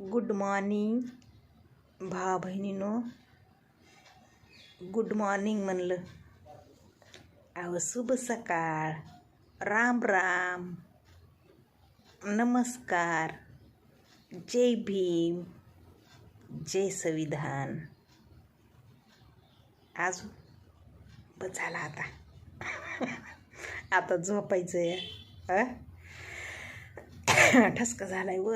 Good morning भा बहिणीनो good morning म्हणलं. अहो शुभ सकाळ. राम राम. नमस्कार. जय भीम. जय संविधान. अजून बस झाला आता. आता झोपायचं आहे ठसका झालाय व.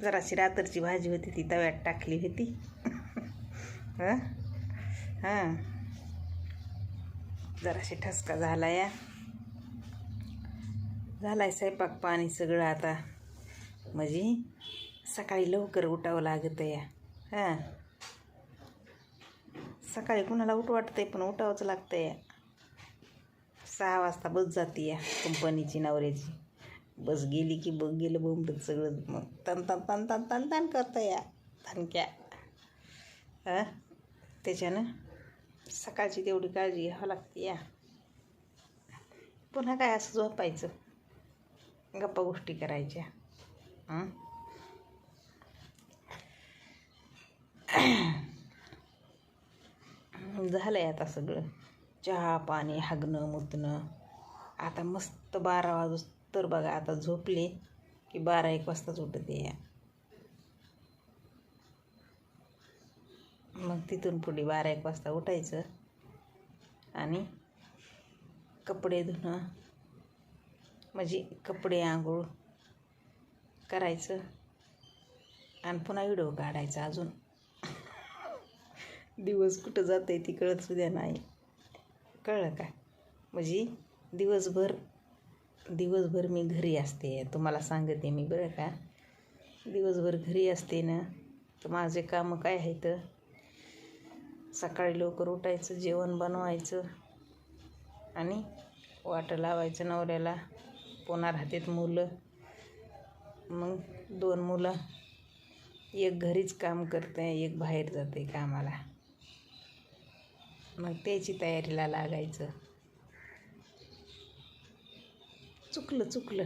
जराशी रात्रची भाजी होती ती तव्यात टाकली होती. हं? हां. जराशी ठसका झाला या झाला आहे स्वयंपाक पाणी सगळं आता. म्हणजे सकाळी लवकर उठावं लागत या हां. सकाळी कुणाला उठ वाटतंय पण उठावंच लागतं या सहा वाजता बस जाते या कंपनीची नवऱ्याची. बस गेली की बघ गेलं बोंबत सगळं. मग तन तन तन तन तन तन करतं या थनक्या हां? त्याच्यानं सकाळची तेवढी काळजी घ्यावं लागते या. पुन्हा काय असं झोपायचं? गप्पा गोष्टी करायच्या. झालं झालंय आता सगळं. चहा पाणी हागणं मुतणं. आता मस्त बारा वाजू तर बघा आता झोपले की बारा एक वाजताच उठते या मग तिथून पुढे बारा एक वाजता उठायचं आणि कपडे धुणं म्हणजे कपडे आंघोळ करायचं आणि पुन्हा व्हिडिओ काढायचा अजून. दिवस कुठं जाते ती कळत सुद्धा नाही. कळलं का? म्हणजे दिवसभर दिवसभर मी घरी असते तुम्हाला सांगते मी बरं का. दिवसभर घरी असते ना तर माझे कामं काय आहेत? सकाळी लवकर उठायचं जेवण बनवायचं आणि वाटं लावायचं नवऱ्याला. पुन्हा राहतात मुलं. मग दोन मुलं. एक घरीच काम करते एक बाहेर जाते कामाला. मग त्याची तयारीला लागायचं. चुकलं चुकलं.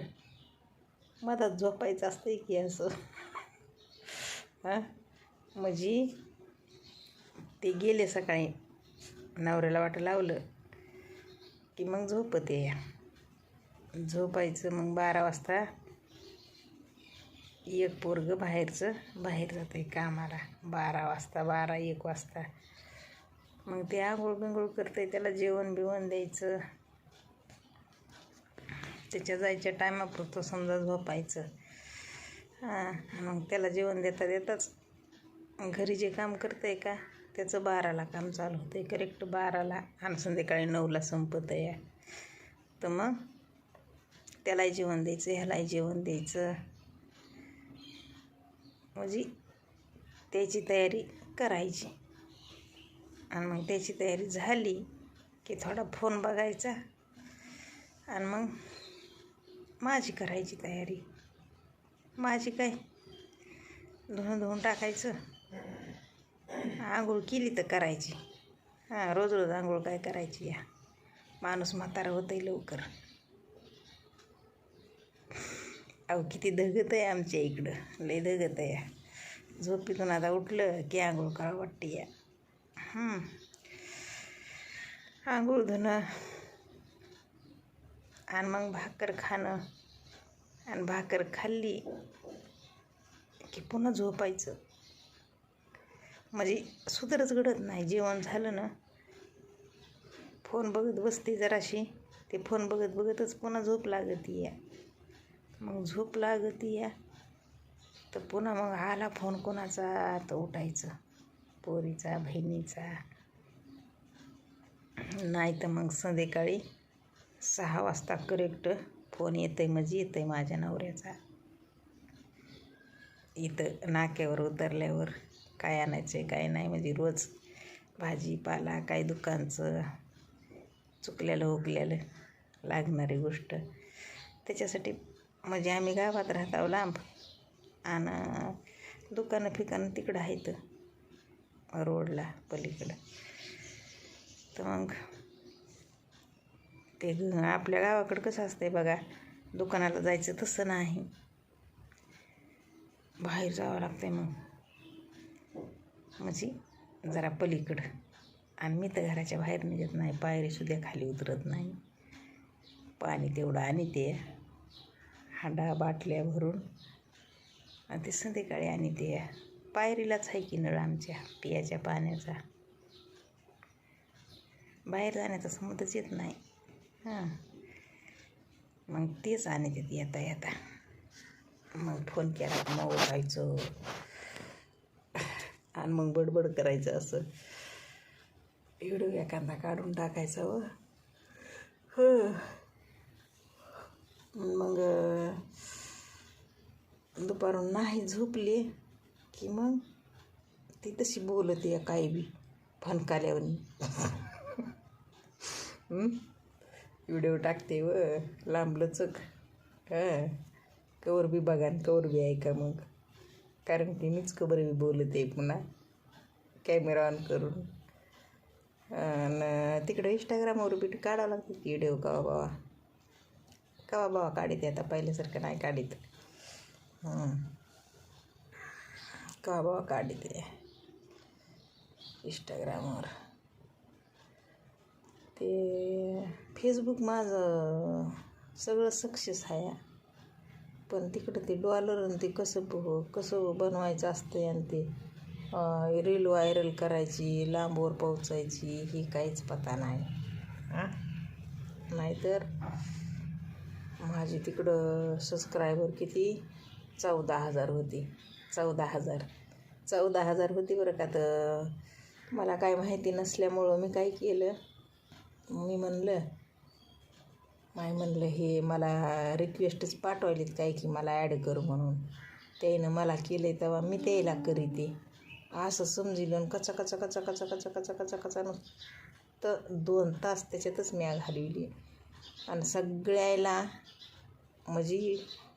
मधात झोपायचं असतंय की असं. हां? म्हणजे ते गेले सकाळी. नवऱ्याला वाटं लावलं की मग झोपते आहे झोपायचं मग बारा वाजता एक पोरगं बाहेरचं बाहेर जातं आहे कामाला. बारा वाजता बारा एक वाजता. मग ते आंघोळ बिंघोळ आहे त्याला जेवण बिवण द्यायचं. त्याच्या जायच्या टायमापुरतं समजा झोपायचं हां मग त्याला जेवण देता देताच घरी जे काम करतं आहे का त्याचं बाराला काम चालू होतं आहे करेक्ट बाराला आणि संध्याकाळी नऊला संपत आहे. तर मग त्यालाही जेवण द्यायचं ह्यालाही जेवण द्यायचं. म्हणजे त्याची तयारी करायची. आणि मग त्याची तयारी झाली की थोडा फोन बघायचा. आणि मग माझी करायची तयारी. माझी काय? धुणं धुवून टाकायचं. आंघोळ केली तर करायची. हां रोज रोज आंघोळ काय करायची या? माणूस म्हातारा होतंय लवकर. अहो किती धगत आहे आमच्या इकडं. लय धगत आहे झोपीतून आता उठलं की आंघोळ करावं वाटते या. आंघोळ धुणं आणि मग भाकर खाणं आणि भाकर खाल्ली की पुन्हा झोपायचं. म्हणजे सुधारच घडत नाही. जेवण झालं ना फोन बघत बसते जराशी. ते फोन बघत बघतच पुन्हा झोप लागती या. मग झोप लागती या तर पुन्हा मग आला फोन कोणाचा? तर उठायचं. पोरीचा बहिणीचा. नाही तर मग संध्याकाळी सहा वाजता करेक्ट फोन येतं आहे म्हणजे येतं आहे माझ्या नवऱ्याचा. इथं नाक्यावर उतरल्यावर काय आणायचं आहे काय नाही म्हणजे रोज भाजीपाला काय दुकानचं चुकलेलं उकलेलं लागणारी गोष्ट. त्याच्यासाठी म्हणजे आम्ही गावात राहत आहो लांब आणि दुकानं फिकानं तिकडं आहेत रोडला पलीकडं. तर मग ते आपल्या गावाकडं कसं असतंय बघा दुकानाला जायचं तसं नाही. बाहेर जावं लागतंय मग म्हणजे जरा पलीकडं. आणि मी तर घराच्या बाहेर निघत नाही पायरीसुद्धा खाली उतरत नाही. पाणी तेवढं आणि ते हाडा बाटल्या भरून. आणि ते संध्याकाळी आणि ते पायरीलाच आहे की नळ आमच्या पियाच्या पाण्याचा. बाहेर जाण्याचा समजच येत नाही. हां. मग तेच आणि देत येता येता मग फोन केला मग उठायचो. आणि मग बडबड करायचं असं. व्हिडिओ एखादा काढून टाकायचा व हो. मग दुपारून नाही झोपले की मग ती तशी बोलते काही बी. फनकाल्यावनी व्हिडिओ टाकते व. लांब लचक हां. कवर बी बघा आणि कवर बी ऐका मग. कारण की मीच कबर बी बोलते पुन्हा. कॅमेरा ऑन करून. आणि तिकडं इंस्टाग्रामवर बी काढावं लागते की व्हिडिओ कवा बावा. कवा बावा काढीत आता? पहिल्यासारखं नाही काढीत. कवा बावा काढीत इंस्टाग्रामवर ते फेसबुक माझं सगळं सक्सेस आहे. पण तिकडं ते डॉलर आणि ते कसं कसं बनवायचं असतं आणि ते रील व्हायरल करायची लांबवर पोचायची ही काहीच पता नाही. हां नाहीतर माझी तिकडं सबस्क्रायबर किती? चौदा हजार होती. चौदा हजार. चौदा हजार होती बरं का. तर मला काय माहिती नसल्यामुळं मी काय केलं? मी म्हणलं माय म्हणलं हे मला रिक्वेस्टच पाठवलीत काय की मला ॲड कर म्हणून. त्यानं मला केलं आहे तेव्हा मी त्याला करीते. असं समजिलं कचा कचा कचा कचा कचा कचा कचा कचा तर दोन तास त्याच्यातच मी घालवली आणि सगळ्याला म्हणजे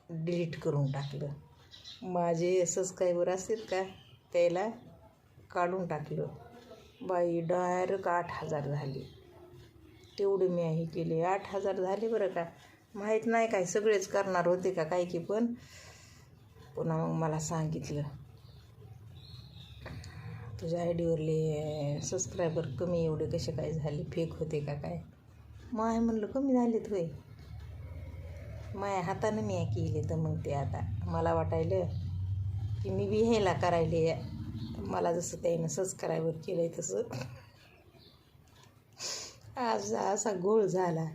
डिलीट करून टाकलं. माझे सबस्क्रायबर असतात का त्याला काढून टाकलं. बाई डायरेक्ट आठ हजार झाली. तेवढं मी हे केले. आठ हजार झाले बरं का. माहीत नाही काय सगळेच करणार होते का काय की पण. पुन्हा मग मला सांगितलं. तुझ्या आय डीवरले सबस्क्रायबर कमी एवढे कसे काय झाले फेक होते का काय? माय म्हणलं कमी झालेत होय. माया हातानं मी केले तर मग ते आता. मला वाटायलं की मी बी ह्याला करायले. मला जसं त्यानं सबस्क्रायबर केलं आहे तसं. आज असा गोळ झाला.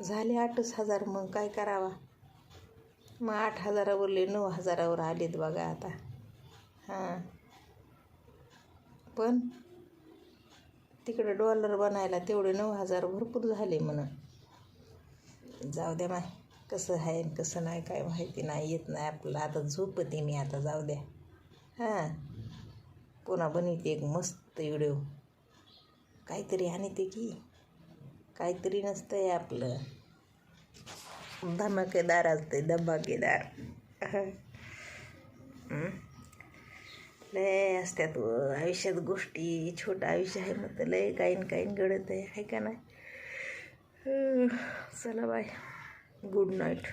झाले आठच हजार मग काय करावा? मग आठ हजारावरले नऊ हजारावर आलेत बघा आता. हां. पण तिकडं डॉलर बनायला तेवढे नऊ हजार भरपूर झाले म्हणून. जाऊ द्या माय कसं आहे कसं नाही काय माहिती नाही येत नाही आपलं आता झोपते मी आता जाऊ द्या. हां. पुन्हा बनवते एक मस्त व्हिडिओ. काहीतरी आणि ते की काहीतरी नसतं आहे आपलं. धमाकेदार असते धमाकेदार. लय असत्यात व आयुष्यात गोष्टी छोटं आयुष्य आहे मग तर लय काहीन काहीन घडत आहे आहे का नाही? चला बाय. Good night.